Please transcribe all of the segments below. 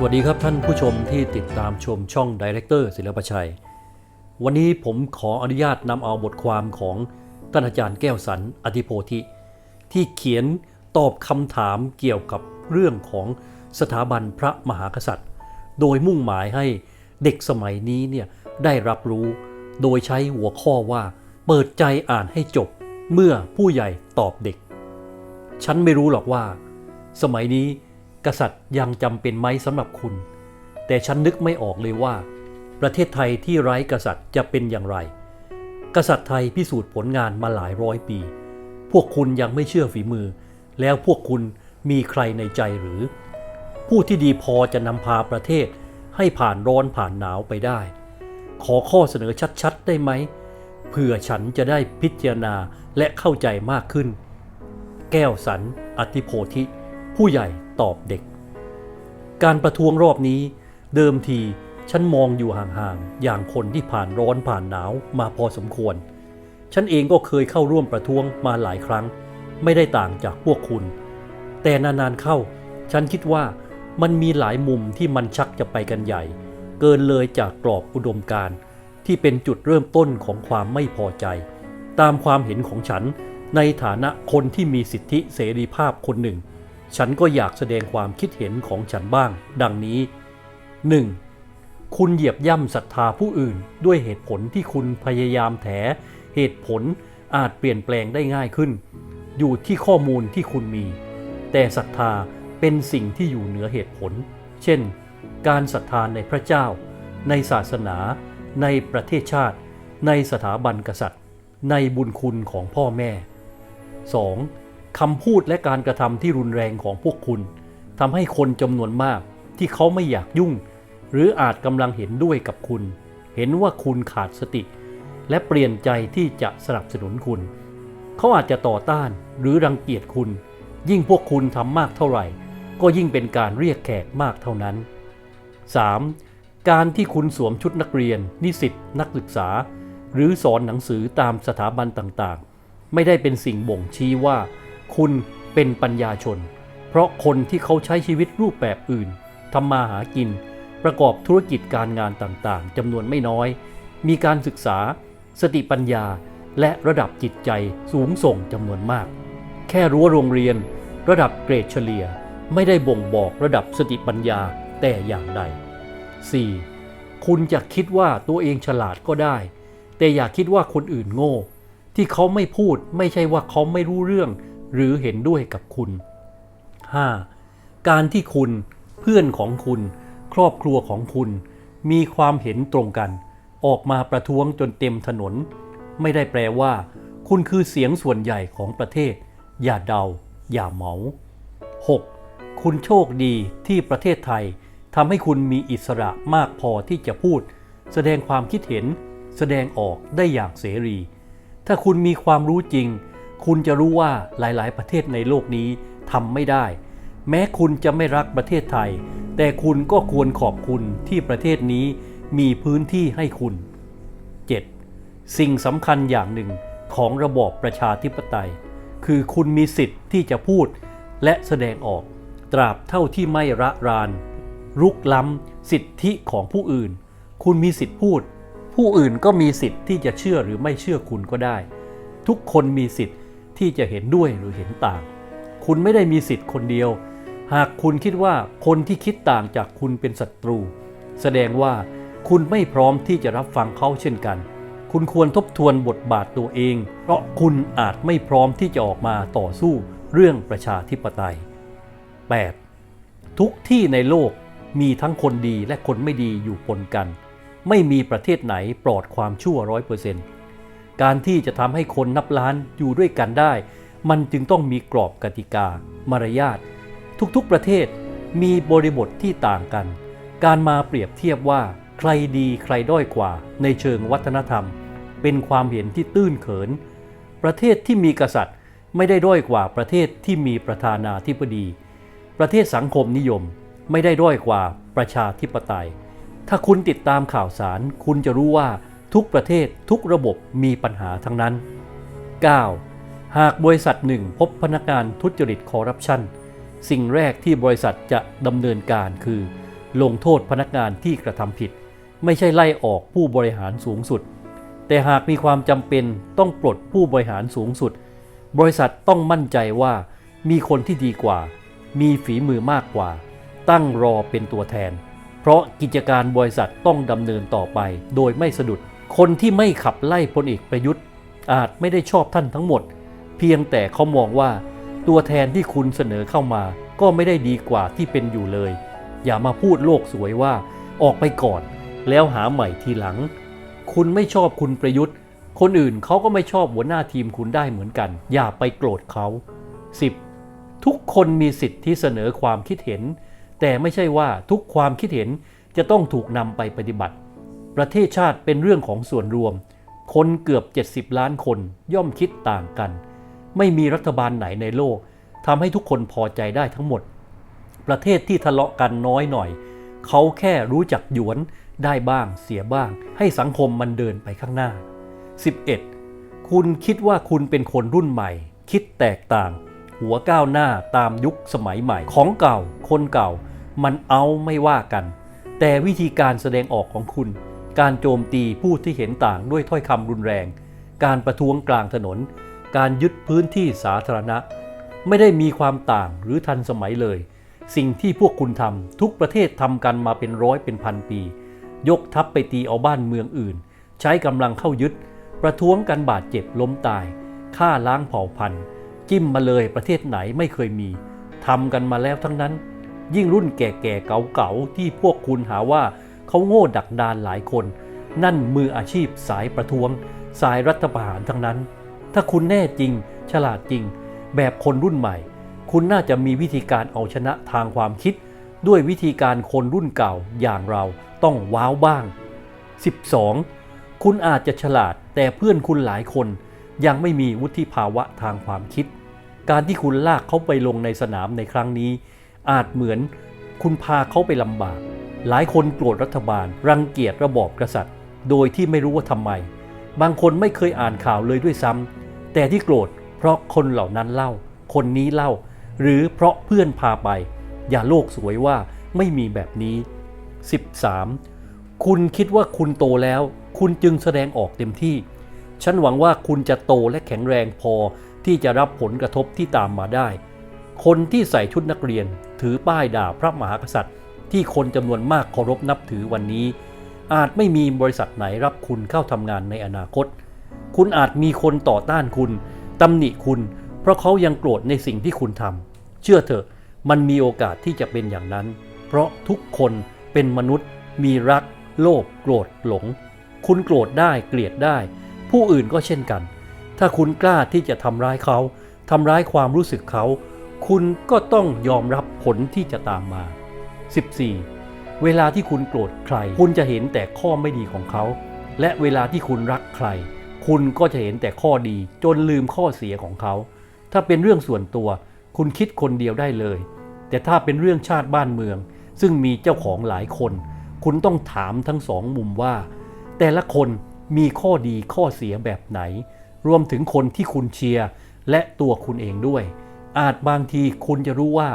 สวัสดีครับท่านผู้ชมที่ติดตามชมช่องดีเรคเตอร์ศิลปชัย วันนี้ผมขออนุญาตนำเอาบทความของท่านอาจารย์แก้วสันอธิโพธิ ที่เขียนตอบคำถามเกี่ยวกับเรื่องของสถาบันพระมหากษัตริย์ โดยมุ่งหมายให้เด็กสมัยนี้เนี่ยได้รับรู้ โดยใช้หัวข้อว่า เปิดใจอ่านให้จบเมื่อผู้ใหญ่ตอบเด็ก ฉันไม่รู้หรอกว่า สมัยนี้ กษัตริย์ยังจำเป็นไหมสำหรับคุณ แต่ฉันนึกไม่ออกเลยว่า ประเทศไทยที่ไร้กษัตริย์จะเป็นอย่างไร กษัตริย์ไทยพิสูจน์ผลงานมาหลายร้อยปี พวกคุณยังไม่เชื่อฝีมือ แล้วพวกคุณมีใครในใจหรือ ผู้ที่ดีพอจะนำพาประเทศให้ผ่านร้อนผ่านหนาวไปได้ ขอข้อเสนอชัดๆ ได้ไหมเพื่อฉันจะได้พิจารณาและเข้าใจมากขึ้น แก้วสันอธิโพธิ ผู้ใหญ่ตอบเด็ก การประท้วงรอบนี้เดิมทีฉันมองอยู่ห่างๆ อย่างคนที่ผ่านร้อนผ่านหนาวมาพอสมควร ฉันเองก็เคยเข้าร่วมประท้วงมาหลายครั้ง ไม่ได้ต่างจากพวกคุณ แต่นานๆเข้า ฉันคิดว่ามันมีหลายมุมที่มันชักจะไปกันใหญ่ เกินเลยจากกรอบอุดมการที่เป็นจุดเริ่มต้นของความไม่พอใจ ตามความเห็นของฉันในฐานะคนที่มีสิทธิเสรีภาพคนหนึ่ง ฉันก็อยากแสดงความคิดเห็นของฉันบ้าง ดังนี้ 1. คุณเหยียบย่ำศรัทธาผู้อื่น ด้วยเหตุผลที่คุณพยายามแถ เหตุผลอาจเปลี่ยนแปลงได้ง่ายขึ้น อยู่ที่ข้อมูลที่คุณมี แต่ศรัทธาเป็นสิ่งที่อยู่เหนือเหตุผล เช่น การศรัทธาในพระเจ้า ในศาสนา ในประเทศชาติ ในสถาบันกษัตริย์ ในบุญคุณของพ่อแม่ 2. คำพูดและการกระทำที่รุนแรงของพวกคุณทำให้คนจำนวนมากที่เขาไม่อยากยุ่ง หรืออาจกำลังเห็นด้วยกับคุณ เห็นว่าคุณขาดสติ และเปลี่ยนใจที่จะสนับสนุนคุณ เขาอาจจะต่อต้านหรือรังเกียจคุณ ยิ่งพวกคุณทำมากเท่าไหร่ ก็ยิ่งเป็นการเรียกแขกมากเท่านั้น 3. การที่คุณสวมชุดนักเรียน นิสิตนักศึกษา หรือสอนหนังสือตามสถาบันต่างๆ ไม่ได้เป็นสิ่งบ่งชี้ว่า คุณเป็นปัญญาชน เพราะคนที่เขาใช้ชีวิตรูปแบบอื่นทำมาหากิน ประกอบธุรกิจการงานต่างๆจำนวนไม่น้อย มีการศึกษา สติปัญญา และระดับจิตใจสูงส่งจำนวนมาก แค่รั้วโรงเรียน ระดับเกรดเฉลี่ยไม่ได้บ่งบอกระดับสติปัญญาแต่อย่างใด 4. คุณจะคิดว่าตัวเองฉลาดก็ได้ แต่อย่าคิดว่าคนอื่นโง่ ที่เขาไม่พูดไม่ใช่ว่าเขาไม่รู้เรื่อง หรือเห็นด้วยกับคุณ 5. การที่คุณเพื่อนของคุณ ครอบครัวของคุณ มีความเห็นตรงกัน ออกมาประท้วงจนเต็มถนน ไม่ได้แปลว่า คุณคือเสียงส่วนใหญ่ของประเทศ อย่าเดา อย่าเหมา 6. คุณโชคดีที่ประเทศไทยทำให้คุณมีอิสระมากพอที่จะพูด แสดงความคิดเห็น แสดงออกได้อย่างเสรี ถ้าคุณมีความรู้จริง คุณจะรู้ว่าหลายๆ ประเทศในโลกนี้ทำไม่ได้ แม้คุณจะไม่รักประเทศไทย แต่คุณก็ควรขอบคุณที่ประเทศนี้มีพื้นที่ให้คุณ 7. สิ่งสำคัญอย่างหนึ่งของระบอบประชาธิปไตย คือคุณมีสิทธิ์ที่จะพูดและแสดงออก ตราบเท่าที่ไม่ระราน รุกล้ำสิทธิของผู้อื่น คุณมีสิทธิพูด ผู้อื่นก็มีสิทธิ์ที่จะเชื่อหรือไม่เชื่อคุณก็ได้ ทุกคนมีสิทธิ์ ที่จะเห็นด้วยหรือเห็นต่าง คุณไม่ได้มีสิทธิ์คนเดียว หากคุณคิดว่าคนที่คิดต่างจากคุณเป็นศัตรู แสดงว่าคุณไม่พร้อมที่จะรับฟังเขาเช่นกัน คุณควรทบทวนบทบาทตัวเอง เพราะคุณอาจไม่พร้อมที่จะออกมาต่อสู้เรื่องประชาธิปไตย 8. ทุกที่ในโลกมีทั้งคนดีและคนไม่ดีอยู่ปนกัน ไม่มีประเทศไหนปลอดความชั่วร้อยเปอร์เซ็นต์ การที่จะทำให้คนนับล้านอยู่ด้วยกันได้ มันจึงต้องมีกรอบกติกา มารยาท ทุกๆประเทศมีบริบทที่ต่างกัน การมาเปรียบเทียบว่าใครดีใครด้อยกว่า ในเชิงวัฒนธรรม เป็นความเห็นที่ตื้นเขิน ประเทศที่มีกษัตริย์ไม่ได้ด้อยกว่าประเทศที่มีประธานาธิบดี ประเทศสังคมนิยมไม่ได้ด้อยกว่าประชาธิปไตย ถ้าคุณติดตามข่าวสาร คุณจะรู้ว่า ทุกประเทศทุกระบบมีปัญหาทั้งนั้น 9. หากบริษัทหนึ่งพบพนักงานทุจริตคอร์รัปชันสิ่งแรกที่บริษัทจะดำเนินการคือ ลงโทษพนักงานที่กระทำผิด ไม่ใช่ไล่ออกผู้บริหารสูงสุด แต่หากมีความจำเป็นต้องปลดผู้บริหารสูงสุด บริษัทต้องมั่นใจว่า มีคนที่ดีกว่า มีฝีมือมากกว่า ตั้งรอเป็นตัวแทน เพราะกิจการบริษัทต้องดำเนินต่อไปโดยไม่สะดุด คนที่ไม่ขับไล่พลเอกประยุทธ์ อาจไม่ได้ชอบท่านทั้งหมด เพียงแต่เขามองว่าตัวแทนที่คุณเสนอเข้ามา ก็ไม่ได้ดีกว่าที่เป็นอยู่เลย อย่ามาพูดโลกสวยว่าออกไปก่อน แล้วหาใหม่ทีหลัง คุณไม่ชอบคุณประยุทธ์ คนอื่นเขาก็ไม่ชอบหัวหน้าทีมคุณได้เหมือนกัน อย่าไปโกรธเขา 10. ทุกคนมีสิทธิ์ที่เสนอความคิดเห็น แต่ไม่ใช่ว่าทุกความคิดเห็นจะต้องถูกนำไปปฏิบัติ ประเทศชาติเป็นเรื่องของส่วนรวม คนเกือบ 70 ล้านคนย่อมคิดต่างกัน ไม่มีรัฐบาลไหนในโลกทำให้ทุกคนพอใจได้ทั้งหมด ประเทศที่ทะเลาะกันน้อยหน่อย เขาแค่รู้จักหยวนได้บ้างเสียบ้าง ให้สังคมมันเดินไปข้างหน้า 11. คุณคิดว่าคุณเป็นคนรุ่นใหม่ คิดแตกต่าง หัวก้าวหน้าตามยุคสมัยใหม่ ของเก่า คนเก่า มันเอาไม่ว่ากัน แต่วิธีการแสดงออกของคุณ การโจมตีผู้ที่เห็นต่างด้วยถ้อยคำรุนแรง การประท้วงกลางถนน การยึดพื้นที่สาธารณะ ไม่ได้มีความต่างหรือทันสมัยเลย สิ่งที่พวกคุณทำทุกประเทศทำกันมาเป็นร้อยเป็นพันปี ยกทัพไปตีเอาบ้านเมืองอื่น ใช้กำลังเข้ายึด ประท้วงกันบาดเจ็บล้มตายฆ่าล้างเผ่าพันธุ์ จิ้มมาเลยประเทศไหนไม่เคยมีทำกันมาแล้วทั้งนั้น ยิ่งรุ่นแก่ๆเก่าๆที่พวกคุณหาว่า เขาโง่ดักดานหลายคน นั่นมืออาชีพสายประท้วง สายรัฐประหารทั้งนั้น ถ้าคุณแน่จริง ฉลาดจริง แบบคนรุ่นใหม่ คุณน่าจะมีวิธีการเอาชนะทางความคิด ด้วยวิธีการคนรุ่นเก่าอย่างเราต้องว้าวบ้าง 12. คุณอาจจะฉลาดแต่เพื่อนคุณหลายคน ยังไม่มีวุฒิภาวะทางความคิด การที่คุณลากเขาไปลงในสนามในครั้งนี้ อาจเหมือนคุณพาเขาไปลำบาก หลายคนโกรธรัฐบาล รังเกียจระบอบกษัตริย์ โดยที่ไม่รู้ว่าทำไม บางคนไม่เคยอ่านข่าวเลยด้วยซ้ำแต่ที่โกรธเพราะคนเหล่านั้นเล่า คนนี้เล่า หรือเพราะเพื่อนพาไป อย่าโลกสวยว่าไม่มีแบบนี้ 13. คุณคิดว่าคุณโตแล้ว คุณจึงแสดงออกเต็มที่ ฉันหวังว่าคุณจะโตและแข็งแรงพอที่จะรับผลกระทบที่ตามมาได้ คนที่ใส่ชุดนักเรียน ถือป้ายด่าพระมหากษัตริย์ ที่คนจำนวนมากเคารพนับถือวันนี้ อาจไม่มีบริษัทไหนรับคุณเข้าทำงานในอนาคต คุณอาจมีคนต่อต้านคุณตำหนิคุณ เพราะเขายังโกรธในสิ่งที่คุณทำเชื่อเถอะมันมีโอกาสที่จะเป็นอย่างนั้น เพราะทุกคนเป็นมนุษย์ มีรัก โลภโกรธหลง คุณโกรธได้เกลียดได้ ผู้อื่นก็เช่นกัน ถ้าคุณกล้าที่จะทำร้ายเขาทำร้ายความรู้สึกเขา คุณก็ต้องยอมรับผลที่จะตามมา 14. เวลาที่คุณโกรธใคร คุณจะเห็นแต่ข้อไม่ดีของเขา และเวลาที่คุณรักใคร คุณก็จะเห็นแต่ข้อดีจนลืมข้อเสียของเขา ถ้าเป็นเรื่องส่วนตัว คุณคิดคนเดียวได้เลย แต่ถ้าเป็นเรื่องชาติบ้านเมือง ซึ่งมีเจ้าของหลายคน คุณต้องถามทั้งสองมุมว่า แต่ละคนมีข้อดีข้อเสียแบบไหน รวมถึงคนที่คุณเชียร์และตัวคุณเองด้วย อาจบางทีคุณจะรู้ว่า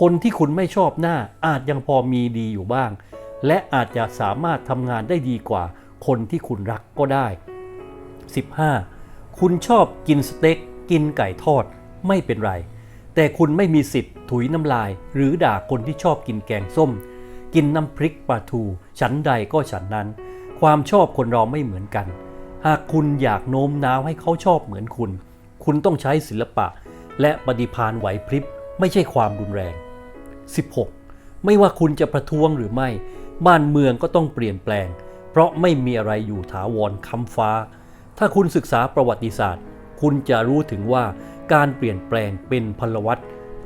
คนที่คุณไม่ชอบหน้าอาจยังพอมีดีอยู่บ้าง และอาจจะสามารถทำงานได้ดีกว่า คนที่คุณรักก็ได้ 15. คุณชอบกินสเต็กกินไก่ทอดไม่เป็นไร แต่คุณไม่มีสิทธิ์ถุยน้ำลาย หรือด่าคนที่ชอบกินแกงส้ม กินน้ำพริกปลาทูฉันใดก็ฉันนั้น ความชอบคนเราไม่เหมือนกัน หากคุณอยากโน้มน้าวให้เขาชอบเหมือนคุณ คุณต้องใช้ศิลปะ และปฏิภาณไหวพริบ ไม่ใช่ความรุนแรง 16. ไม่ว่าคุณจะประท้วงหรือไม่ บ้านเมืองก็ต้องเปลี่ยนแปลง เพราะไม่มีอะไรอยู่ถาวรคำฟ้า ถ้าคุณศึกษาประวัติศาสตร์ คุณจะรู้ถึงว่าการเปลี่ยนแปลงเป็นพลวัต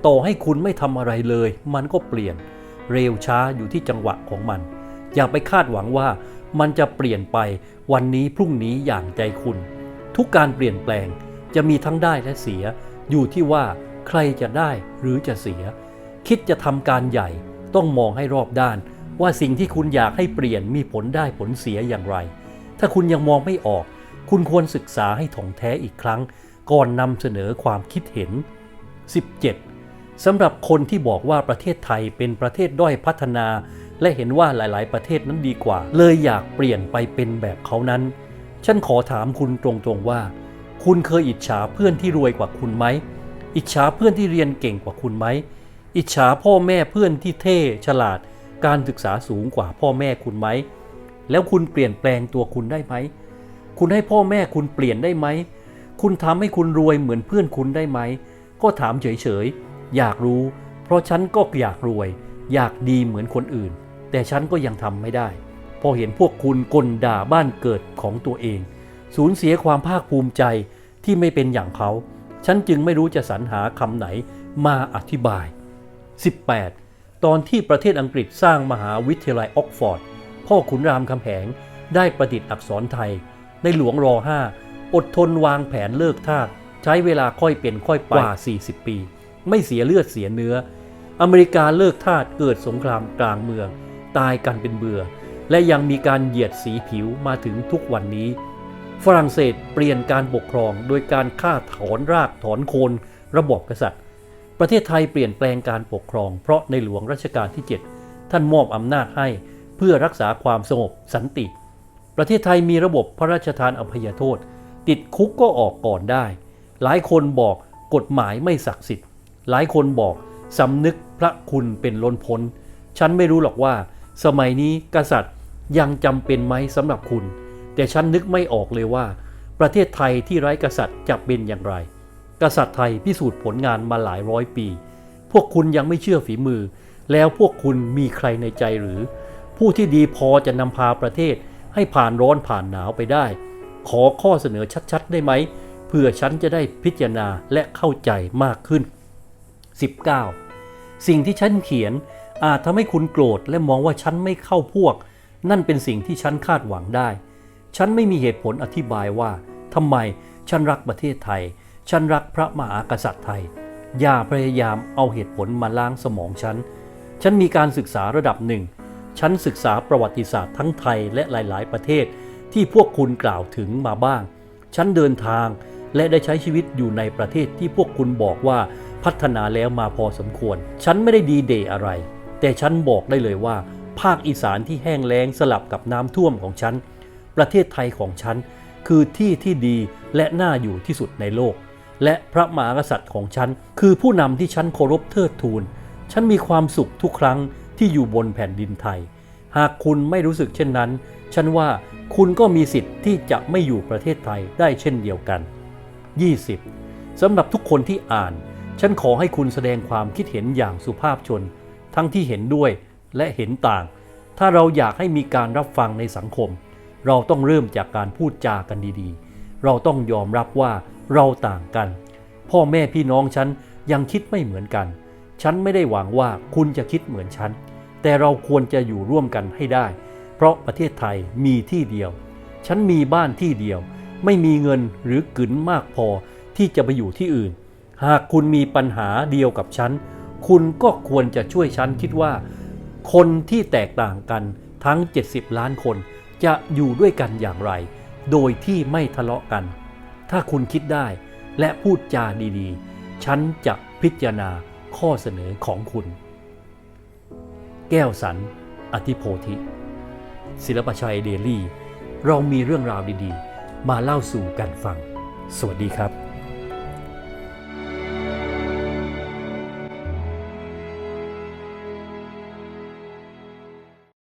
ต่อให้คุณไม่ทำอะไรเลย มันก็เปลี่ยน เร็วช้าอยู่ที่จังหวะของมัน อย่าไปคาดหวังว่ามันจะเปลี่ยนไปวันนี้พรุ่งนี้อย่างใจคุณ ทุกการเปลี่ยนแปลงจะมีทั้งได้และเสียอยู่ที่ว่า ใครจะได้หรือจะเสีย คิดจะทำการใหญ่ต้องมองให้รอบด้าน ว่าสิ่งที่คุณอยากให้เปลี่ยนมีผลได้ผลเสียอย่างไร ถ้าคุณยังมองไม่ออก คุณควรศึกษาให้ถ่องแท้อีกครั้ง ก่อนนำเสนอความคิดเห็น 17. สำหรับคนที่บอกว่าประเทศไทยเป็นประเทศด้อยพัฒนา และเห็นว่าหลาย ๆ ประเทศนั้นดีกว่า เลยอยากเปลี่ยนไปเป็นแบบเขานั้น ฉันขอถามคุณตรง ๆ ว่า คุณเคยอิจฉาเพื่อนที่รวยกว่าคุณไหม อิจฉาเพื่อนที่เรียนเก่งกว่าคุณไหม อิจฉาพ่อแม่เพื่อนที่เท่ฉลาด การศึกษาสูงกว่าพ่อแม่คุณไหม แล้วคุณเปลี่ยนแปลงตัวคุณได้ไหม คุณให้พ่อแม่คุณเปลี่ยนได้ไหม คุณทำให้คุณรวยเหมือนเพื่อนคุณได้ไหม ก็ถามเฉยๆ อยากรู้ เพราะฉันก็อยากรวย อยากดีเหมือนคนอื่น แต่ฉันก็ยังทำไม่ได้ พอเห็นพวกคุณกลด่าบ้านเกิดของตัวเอง สูญเสียความภาคภูมิใจที่ไม่เป็นอย่างเขา ฉันจึงไม่รู้จะสรรหาคำไหนมาอธิบาย 18. ตอนที่ประเทศอังกฤษสร้างมหาวิทยาลัยออกฟอร์ด พ่อขุนรามคำแหงได้ประดิษฐ์อักษรไทย ในหลวงรอ5อดทนวางแผนเลิกทาสใช้เวลาค่อยเป็นค่อยไปกว่า 40 ปี ไม่เสียเลือดเสียเนื้อ อเมริกาเลิกทาสเกิดสงครามกลางเมือง ตายกันเป็นเบื่อ และยังมีการเหยียดสีผิวมาถึงทุกวันนี้ ฝรั่งเศสเปลี่ยนการปกครองโดยการฆ่าถอนรากถอนโคนระบบกษัตริย์ ประเทศไทยเปลี่ยนแปลงการปกครอง เพราะในหลวงรัชกาลที่ 7 ท่านมอบอำนาจให้เพื่อรักษาความสงบสันติ ประเทศไทยมีระบบพระราชทานอภัยโทษ ติดคุกก็ออกก่อนได้ หลายคนบอกกฎหมายไม่ศักดิ์สิทธิ์ หลายคนบอกสำนึกพระคุณเป็นล้นพ้น ฉันไม่รู้หรอกว่า สมัยนี้กษัตริย์ยังจำเป็นไหมสำหรับคุณ แต่ฉันนึกไม่ออกเลยว่า ประเทศไทยที่ไร้กษัตริย์จะเป็นอย่างไร กษัตริย์ไทยพิสูจน์ผลงานมาหลายร้อยปี พวกคุณยังไม่เชื่อฝีมือ แล้วพวกคุณมีใครในใจหรือ ผู้ที่ดีพอจะนำพาประเทศให้ผ่านร้อนผ่านหนาวไปได้ ขอข้อเสนอชัดๆ ได้ไหมเพื่อฉันจะได้พิจารณาและเข้าใจมากขึ้น 19. สิ่งที่ฉันเขียนอาจทำให้คุณโกรธและมองว่าฉันไม่เข้าพวก นั่นเป็นสิ่งที่ฉันคาดหวังได้ ฉันไม่มีเหตุผลอธิบายว่าทำไมฉันรักประเทศไทย ฉันรักพระมหากษัตริย์ไทย อย่าพยายามเอาเหตุผลมาล้างสมองฉัน ฉันมีการศึกษาระดับหนึ่ง ฉันศึกษาประวัติศาสตร์ทั้งไทยและหลาย ๆ ประเทศที่พวกคุณกล่าวถึงมาบ้าง ฉันเดินทางและได้ใช้ชีวิตอยู่ในประเทศที่พวกคุณบอกว่าพัฒนาแล้วมาพอสมควร ฉันไม่ได้ดีเดย์อะไร แต่ฉันบอกได้เลยว่า ภาคอีสานที่แห้งแล้งสลับกับน้ำท่วมของฉัน ประเทศไทยของฉัน คือที่ที่ดีและน่าอยู่ที่สุดในโลก และพระมหากษัตริย์ของฉัน คือผู้นำที่ฉันเคารพเทิดทูน ฉันมีความสุขทุกครั้งที่อยู่บนแผ่นดินไทย หากคุณไม่รู้สึกเช่นนั้น ฉันว่าคุณก็มีสิทธิ์ที่จะไม่อยู่ประเทศไทยได้เช่นเดียวกัน 20. สำหรับทุกคนที่อ่าน ฉันขอให้คุณแสดงความคิดเห็นอย่างสุภาพชน ทั้งที่เห็นด้วยและเห็นต่าง ถ้าเราอยากให้มีการรับฟังในสังคม เราต้องเริ่มจากการพูดจากันดีๆ เราต้องยอมรับว่าเราต่างกัน พ่อแม่พี่น้องฉันยังคิดไม่เหมือนกัน ฉันไม่ได้หวังว่าคุณจะคิดเหมือนฉัน แต่เราควรจะอยู่ร่วมกันให้ได้ เพราะประเทศไทยมีที่เดียว ฉันมีบ้านที่เดียว ไม่มีเงินหรือกึนมากพอที่จะไปอยู่ที่อื่น หากคุณมีปัญหาเดียวกับฉัน คุณก็ควรจะช่วยฉันคิดว่า คนที่แตกต่างกันทั้ง 70 ล้านคน จะอยู่ด้วยกันอย่างไร โดยที่ไม่ทะเลาะกัน ถ้าคุณคิดได้และพูดจาดีๆ ฉันจะพิจารณาข้อเสนอของคุณ แก้วสัน อธิโพธิ ศิลปชัยเดลี่ เรามีเรื่องราวดีๆ มาเล่าสู่กันฟัง สวัสดีครับ